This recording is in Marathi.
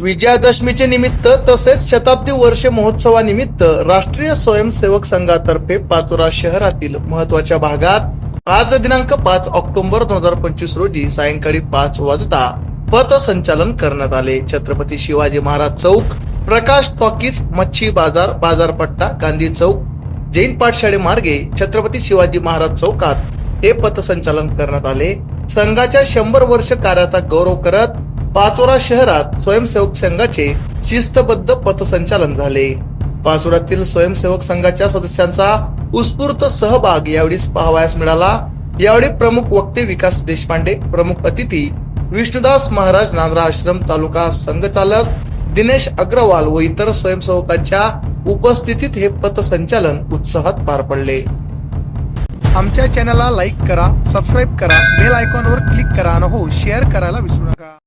विजयादशमीचे निमित्त तसेच शताब्दी वर्ष महोत्सवानिमित्त राष्ट्रीय स्वयंसेवक संघातर्फे पाचोरा शहरातील महत्त्वाच्या भागात आज दिनांक पाच ऑक्टोबर दोन हजार पंचवीस रोजी सायंकाळी पाच वाजता पथसंचालन करण्यात आले. छत्रपती शिवाजी महाराज चौक प्रकाश टॉकीज मच्छी बाजार बाजारपट्टा गांधी चौक जैन पाठशाळे मार्गे छत्रपती शिवाजी महाराज चौकात हे पथसंचालन करण्यात आले. संघाच्या शंभर वर्ष कार्याचा गौरव करत पाचोरा शहरात स्वयंसेवक संघाचे शिस्तबद्ध पथसंचालन झाले. पाचोऱ्यातील स्वयंसेवक संघाच्या सदस्यांचा उत्स्फूर्त सहभाग यावेळी पाहावयास मिळाला. यावेळी प्रमुख वक्ते विकास देशपांडे प्रमुख अतिथी विष्णुदास महाराज नांद्रा आश्रम तालुका संघचालक दिनेश अग्रवाल व इतर स्वयंसेवकांच्या उपस्थितीत हे पथसंचालन उत्साहात पार पडले. आमच्या चॅनलला लाईक करा सबस्क्राईब करा बेल आयकॉनवर क्लिक करा आणि हो शेअर करायला विसरू नका.